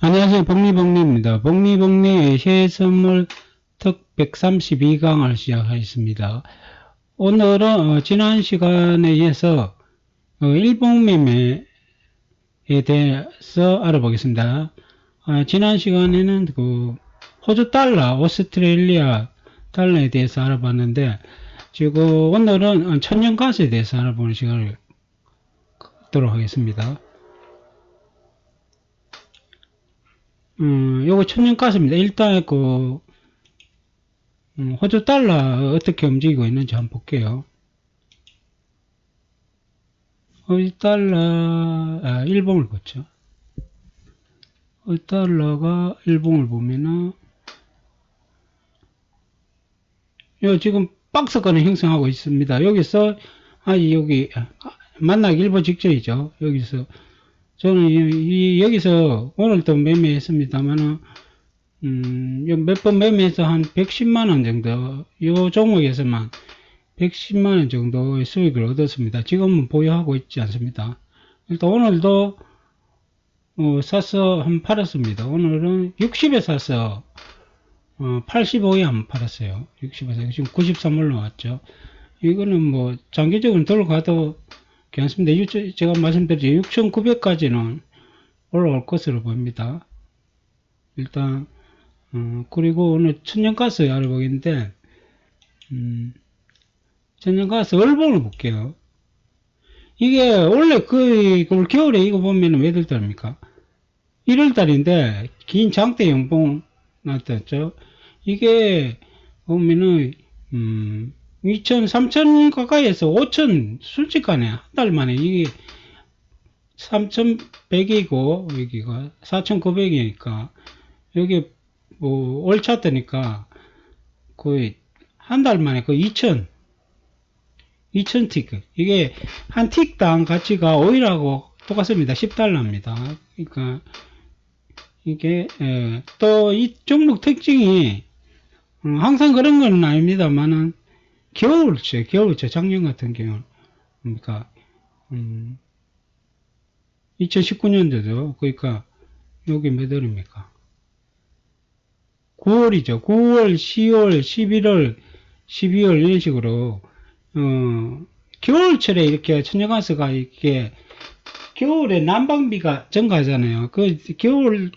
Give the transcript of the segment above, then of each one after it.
안녕하세요. 복리복리입니다. 복리복리의 새해 선물 특 132강을 시작하겠습니다. 오늘은 어, 지난 시간에 이어서 어, 일본 매매에 대해서 알아보겠습니다. 어, 지난 시간에는 그 호주 달러, 오스트레일리아 달러에 대해서 알아봤는데 지금 오늘은 천연가스에 대해서 알아보는 시간을 갖도록 하겠습니다. 음, 요거 천연가스입니다. 일단 그 음, 호주 달러 어떻게 움직이고 있는지 한번 볼게요. 호주 달러 아, 일봉을 보죠. 호주 달러가 일봉을 보면은 요 지금 박스권을 형성하고 있습니다. 여기서 아 여기 아, 만나기 일보 직전이죠. 여기서 저는 이, 이 여기서 오늘도 매매했습니다만은 음, 몇 번 매매해서 한 110만 원 정도 요 종목에서만 110만 원 정도의 수익을 얻었습니다. 지금은 보유하고 있지 않습니다. 일단 오늘도 어, 사서 한 팔았습니다. 오늘은 60에 사서 어, 85에 한 팔았어요. 60에서 지금 93 올라왔죠. 이거는 뭐 장기적으로 들어가도 괜찮습니다. 유- 제가 말씀드렸죠. 6,900까지는 올라올 것으로 보입니다. 일단, 어, 그리고 오늘 천연가스 알아보겠는데, 음, 천연가스 얼봉을 볼게요. 이게 원래 그, 올 겨울에 이거 보면은 몇월 달입니까? 1월 달인데, 긴 장대 연봉 나타났죠. 이게 보면은, 음, 2천, 3천 가까이에서 5천 순식간에 한 달 만에 이게 3,100이고 여기가 4,900이니까 여기 뭐 월차 뜨니까 거의 한 달 만에 거의 2천 2천 틱 이게 한 틱당 가치가 오일하고 똑같습니다. 10달러입니다. 그러니까 이게 또 이 종목 특징이 어, 항상 그런 건 아닙니다만은 겨울철, 겨울철, 작년 같은 경우는, 그러니까, 음, 2019년도죠. 그러니까, 여기 몇 월입니까? 9월이죠. 9월, 10월, 11월, 12월, 이런 식으로, 어, 겨울철에 이렇게 천연가스가 이렇게, 겨울에 난방비가 증가하잖아요. 그, 겨울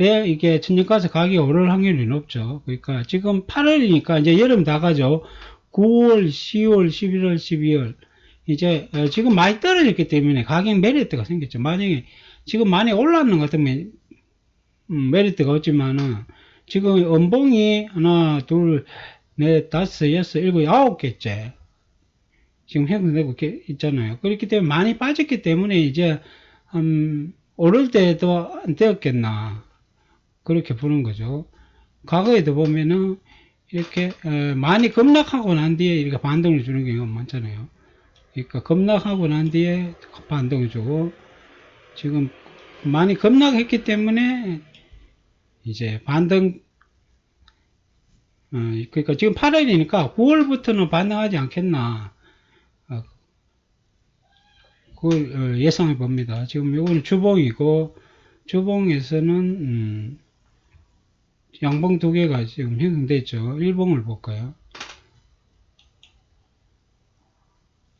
에 이게 천연가스 가격이 오를 확률이 높죠. 그러니까 지금 8월이니까 이제 여름 다 가죠. 9월, 10월, 11월, 12월 이제 어, 지금 많이 떨어졌기 때문에 가격 메리트가 생겼죠. 만약에 지금 많이 올랐는 것 같으면 음, 메리트가 없지만은 지금 연봉이 하나, 둘, 넷, 다섯, 여섯, 일곱, 아홉 개째 지금 형성되고 게- 있잖아요. 그렇기 때문에 많이 빠졌기 때문에 이제 음, 오를 때도 안 되었겠나 그렇게 보는 거죠. 과거에도 보면은 이렇게 어, 많이 급락하고 난 뒤에 이렇게 반등을 주는 경우가 많잖아요. 그러니까 급락하고 난 뒤에 반등을 주고 지금 많이 급락했기 때문에 이제 반등 어, 그러니까 지금 8월이니까 9월부터는 반등하지 않겠나 어, 예상해 봅니다. 지금 이거는 주봉이고 주봉에서는 음, 양봉 두 개가 지금 형성됐죠. 일봉을 볼까요?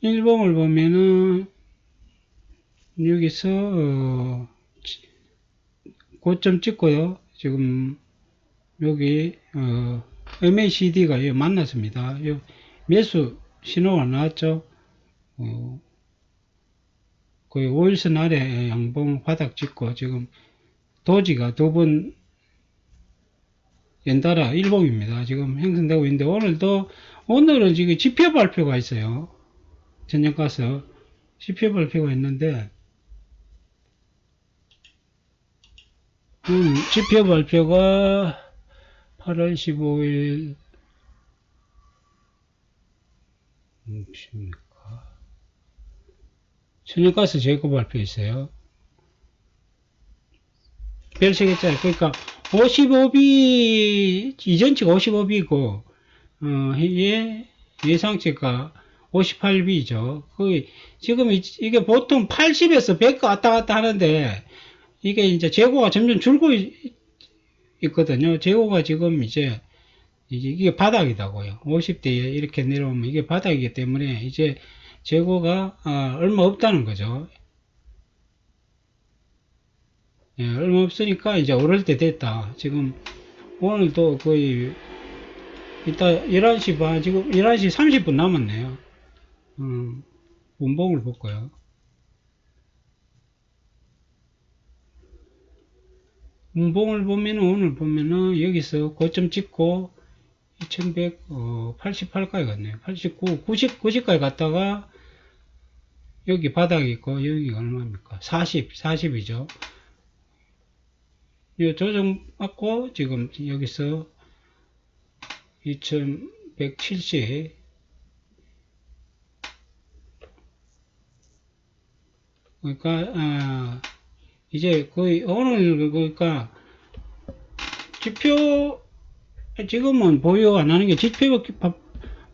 일봉을 보면은 여기서 어, 지- 고점 찍고요. 지금 여기 어, MACD가 만났습니다. 요 매수 신호가 나왔죠. 어, 거의 5일선 아래 양봉 바닥 찍고 지금 도지가 두 번 연달아 일봉입니다. 지금 형성되고 있는데 오늘도 오늘은 지금 지표 발표가 있어요. 전년가서 지표 발표가 있는데 음, 지표 발표가 8월 15일 무엇입니까? 천연가스 재고 발표 있어요. 별 3개짜리. 그러니까 55비, 이전치가 55비고, 어, 예, 예상치가 58비죠. 그, 지금 이, 게 보통 80에서 100 왔다 갔다 하는데, 이게 이제 재고가 점점 줄고 있, 거든요 재고가 지금 이제 이게 바닥이다고요. 50대에 이렇게 내려오면 이게 바닥이기 때문에 이제 재고가 아, 얼마 없다는 거죠. 예, 얼마 없으니까 이제 오를 때 됐다. 지금 오늘도 거의 이따 11시 반, 지금 11시 30분 남았네요. 음, 운봉을 볼까요? 운봉을 보면은 오늘 보면은 여기서 고점 찍고 2188까지 갔네요. 89, 90, 90까지 갔다가 여기 바닥이 있고 여기가 얼마입니까? 40, 40이죠. 이 조정 받고 지금 여기서 2170 그러니까 아, 이제 거의 오늘 그러니까 지표 지금은 보유 안 하는 게 지표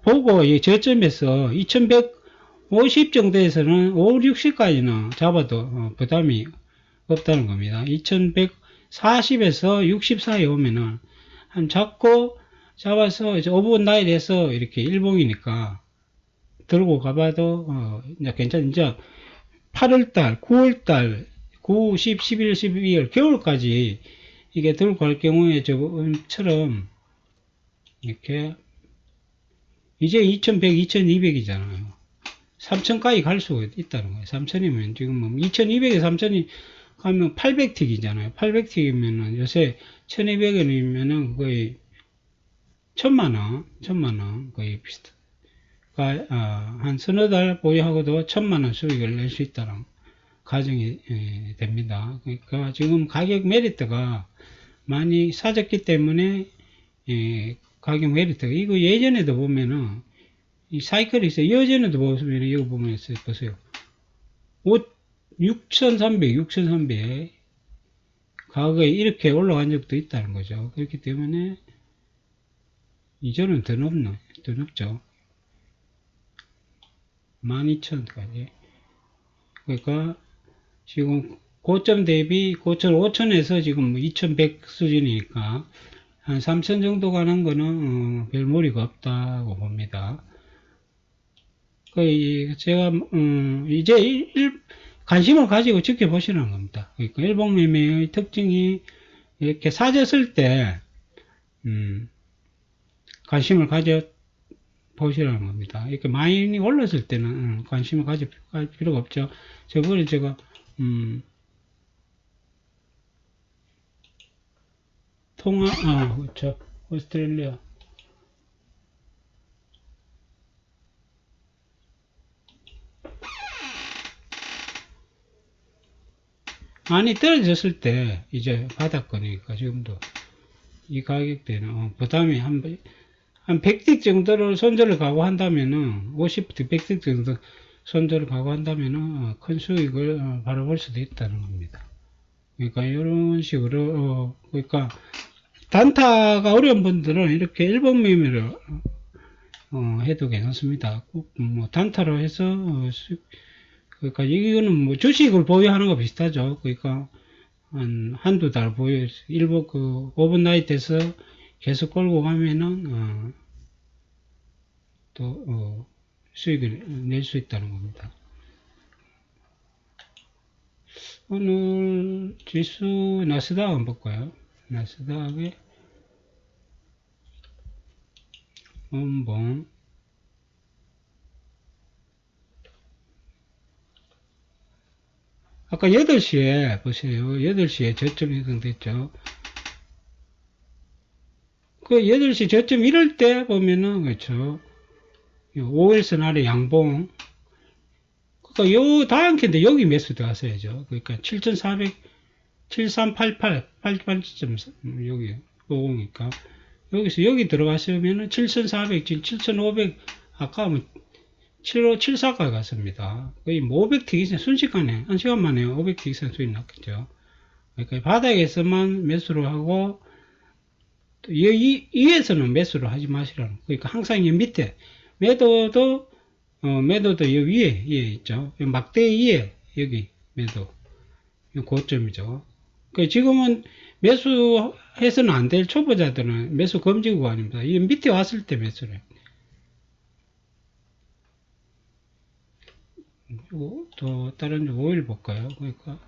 보고 이 저점에서 2150 정도에서는 5, 60까지는 잡아도 어, 부담이 없다는 겁니다. 2140에서 60 사이에 오면은 한 잡고 잡아서 이제 5분 나이에서 이렇게 일봉이니까 들고 가봐도 어, 이제 괜찮 이제 8월달, 9월달, 9, 10, 11, 12월 겨울까지 이게 들고 갈 경우에 저처럼 이렇게 이제 2100, 2200이잖아요. 3000까지 갈수 있다는 거예요. 3000이면 지금 뭐 2200에 3000이 가면 800틱이잖아요. 800틱이면은 요새 1200원이면은 거의 천만원, 천만원 거의 비슷. 그러니까 아, 한 서너 달 보유하고도 천만원 수익을 낼 수 있다는 가정이 에, 됩니다. 그러니까 지금 가격 메리트가 많이 사졌기 때문에 예, 가격 메리트가 이거 예전에도 보면은 이 사이클이 있어요. 예전에도 보시면 이거 보면 있어요. 보세요. 5, 6,300, 6,300 과거에 이렇게 올라간 적도 있다는 거죠. 그렇기 때문에 이전은 더 높나, 더 높죠. 12,000까지. 그러니까 지금 고점 대비 고점 5천에서 지금 2100 수준이니까 한 3000 정도 가는 거는 어, 별 무리가 없다고 봅니다. 그 제가 음, 이제 일, 관심을 가지고 지켜보시는 겁니다. 그러니까 일봉 매매의 특징이 이렇게 사졌을 때 음, 관심을 가져 보시라는 겁니다. 이렇게 많이 올랐을 때는 음, 관심을 가질 필요가 없죠. 저번에 제가 음, 통화 아 그렇죠 오스트레일리아 많이 떨어졌을 때 이제 바닥거니까 지금도 이 가격대는 어, 부담이 한, 한 100틱 정도를 손절을 각오한다면은 50틱, 100틱 정도 손절을 각오한다면은 어, 큰 수익을 어, 바라볼 수도 있다는 겁니다. 그러니까 이런 식으로 어, 그러니까 단타가 어려운 분들은 이렇게 일본 매매를 어, 해도 괜찮습니다. 꼭 뭐 단타로 해서 어, 수, 그러니까 이거는 뭐 주식을 보유하는 거 비슷하죠. 그러니까 한 한두 달 보유 일본 그 오븐나이트에서 계속 끌고 가면은 어, 또 어, 수익을 낼 수 있다는 겁니다. 오늘 지수 나스닥 한번 볼까요? 나스닥의 원봉 아까 8시에 보세요. 8시에 저점 형성됐죠. 그 8시 저점 이럴 때 보면은 그렇죠. 5일선 아래 양봉 그러니까 요 다음 캔데 여기 매수 들어갔어야죠. 그러니까 7400 7388 88점 여기 50이니까 여기서 여기 들어가시면은 7400 7500 아까 뭐 7574까지 갔습니다. 거의 뭐 500틱 이상 순식간에 한 시간 만에 500틱 이상 수익 났겠죠. 그러니까 바닥에서만 매수를 하고 또 이, 위에서는 매수를 하지 마시라는 그러니까 항상 이 밑에 매도도 어, 매도도 이 위에 위에 있죠. 막대 위에 여기 매도 이 고점이죠. 그 지금은 매수해서는 안 될 초보자들은 매수 금지 구간입니다. 이 밑에 왔을 때 매수를. 그리고 또 다른 5일 볼까요? 그러니까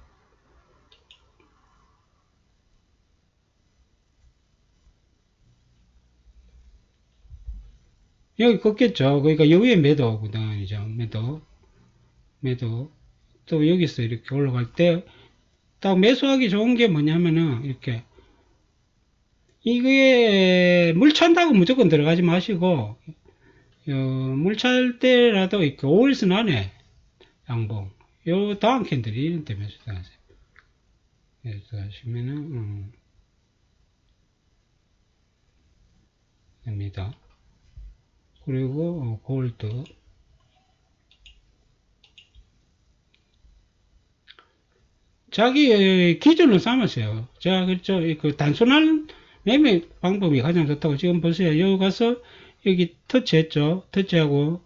여기 걷겠죠. 그러니까 여기에 매도거든요. 매도. 매도. 또 여기서 이렇게 올라갈 때, 딱 매수하기 좋은 게 뭐냐면은, 이렇게. 이게, 물 찬다고 무조건 들어가지 마시고, 어, 물찰 때라도 이렇게 5일선 안에 양봉. 요 다음 캔들이 이런 때 매수 하세요. 매수 하시면은, 음, 됩니다. 그리고 어, 골드 자기 기준을 삼으세요. 제가 그렇죠. 그 단순한 매매 방법이 가장 좋다고 지금 보세요. 여기 가서 여기 터치했죠. 터치하고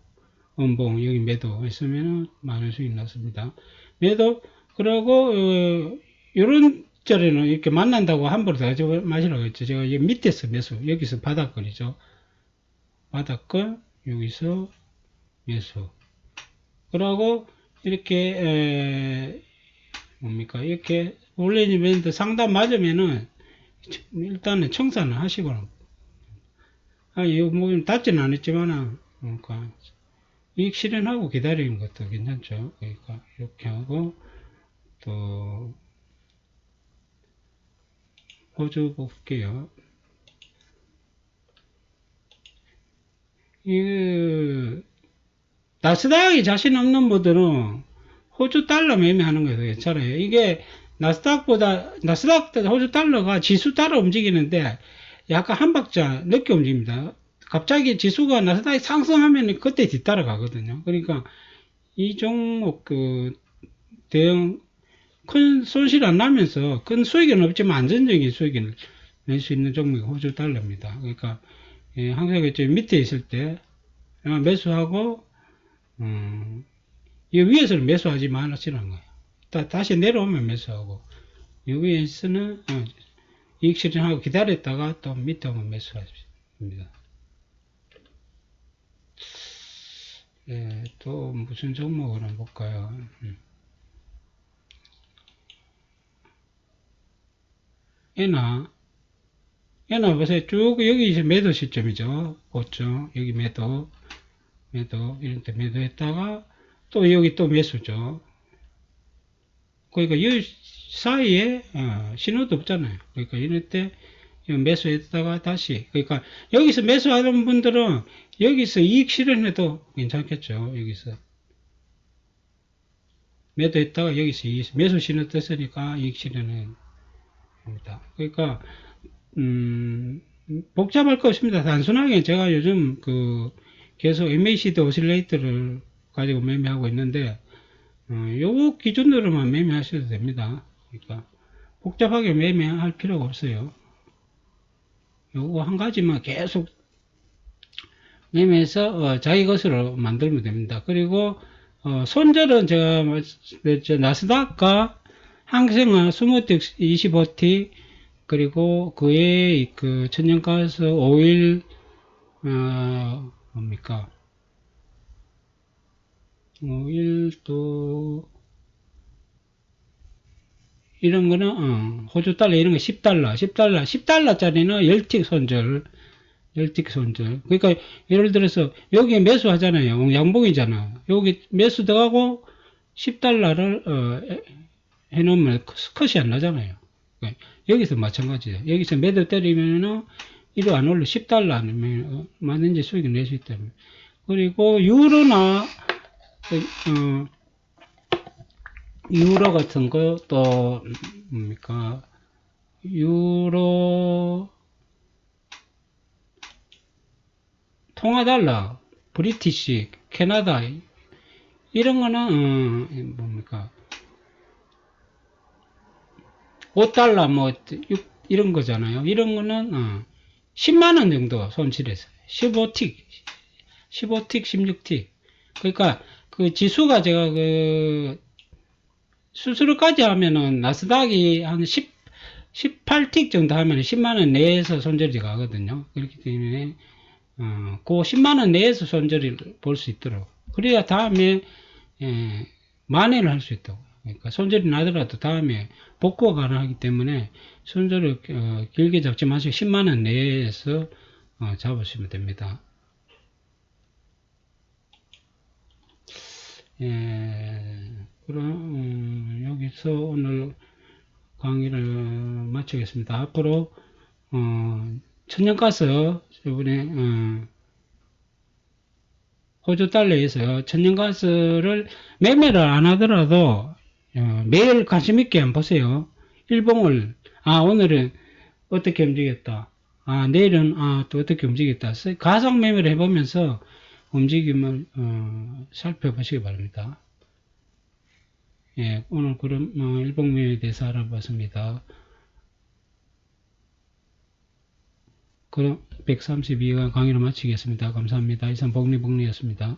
원봉 여기 매도 했으면 많은 수익 났습니다. 매도 그리고 어, 이런 자리는 이렇게 만난다고 함부로 들어가지 마시라고 했죠. 제가 여기 밑에서 매수 여기서 바닥거리죠. 바닥권 여기서 매수 그러고 이렇게 에, 뭡니까 이렇게 온라인 이벤트 상담 맞으면은 일단은 청산을 하시고 아 이거 뭐 닫지는 않았지만 그러니까 이익 실현하고 기다리는 것도 괜찮죠 그러니까 이렇게 하고 또 호주 볼게요 이 나스닥이 자신 없는 분들은 호주 달러 매매하는 거예요. 괜찮아요. 이게 나스닥보다 나스닥 호주 달러가 지수 따라 움직이는데 약간 한 박자 늦게 움직입니다. 갑자기 지수가 나스닥이 상승하면 그때 뒤따라 가거든요. 그러니까 이 종목 그 대형 큰 손실 안 나면서 큰 수익은 없지만 안전적인 수익을 낼 수 있는 종목이 호주 달러입니다. 그러니까 예, 항상 그죠 밑에 있을 때 어, 매수하고 음, 이 위에서는 매수하지 말으시는 거예요. 다, 다시 내려오면 매수하고 이 위에서는 어, 이익 실현하고 기다렸다가 또 밑에 오면 매수하십니다. 예, 또 무슨 종목을 한번 볼까요? 음. 에나 얘는 보세요. 쭉 여기 이제 매도 시점이죠. 고점 여기 매도 매도 이런 때 매도했다가 또 여기 또 매수죠. 그러니까 이 사이에 어, 신호도 없잖아요. 그러니까 이럴 때 매수했다가 다시 그러니까 여기서 매수하는 분들은 여기서 이익 실현해도 괜찮겠죠. 여기서 매도했다가 여기서 매수 신호 떴으니까 이익 실현은 합니다. 그러니까 음, 복잡할 거 없습니다. 단순하게 제가 요즘 그 계속 MACD 오실레이터를 가지고 매매하고 있는데 어, 요 기준으로만 매매하셔도 됩니다. 그러니까 복잡하게 매매할 필요가 없어요. 요거 한 가지만 계속 매매해서 어, 자기 것으로 만들면 됩니다. 그리고 어, 손절은 제가 나스닥과 항생화 스무틱 25T 그리고 그의 그 천연가스 오일 어, 뭡니까 오일도 이런 거는 어, 호주 달러 이런 거 10달러 10달러 10달러짜리는 열틱 손절 열틱 손절. 그러니까 예를 들어서 여기 매수하잖아요. 양봉이잖아. 여기 매수 들어가고 10달러를 어, 해놓으면 컷이 안 나잖아요. 여기서 마찬가지예요. 여기서 매도 때리면은 이로 안 올려. 10달러 아니면 맞는지 수익을 낼 수 있다. 그리고 유로나 어, 유로 같은 거 또 뭡니까 유로 통화달러 브리티시 캐나다 이런 거는 어, 뭡니까 5달러 뭐 이런 거잖아요. 이런 거는 어, 10만 원 정도 손실했어요. 15틱, 15틱, 16틱. 그러니까 그 지수가 제가 그 수수료까지 하면은 나스닥이 한 10, 18틱 정도 하면 10만원 내에서 손절이 가거든요. 그렇기 때문에, 어, 그 10만원 내에서 손절을 볼 수 있도록. 그래야 다음에, 예, 만회를 할 수 있다고. 그러니까 손절이 나더라도 다음에 복구가 가능하기 때문에 손절을 어, 길게 잡지 마시고 10만원 내에서 어, 잡으시면 됩니다. 예, 그럼 음, 여기서 오늘 강의를 마치겠습니다. 앞으로 어, 천연가스 이번에 어, 호주 달러에서 천연가스를 매매를 안 하더라도 어, 매일 관심 있게 한번 보세요. 일봉을 아 오늘은 어떻게 움직였다. 아 내일은 아 또 어떻게 움직였다. 가상 매매를 해보면서 움직임을 어, 살펴보시기 바랍니다. 예, 오늘 그럼 어, 일봉 매매에 대해서 알아봤습니다. 그럼 132가 강의를 마치겠습니다. 감사합니다. 이상 복리복리였습니다.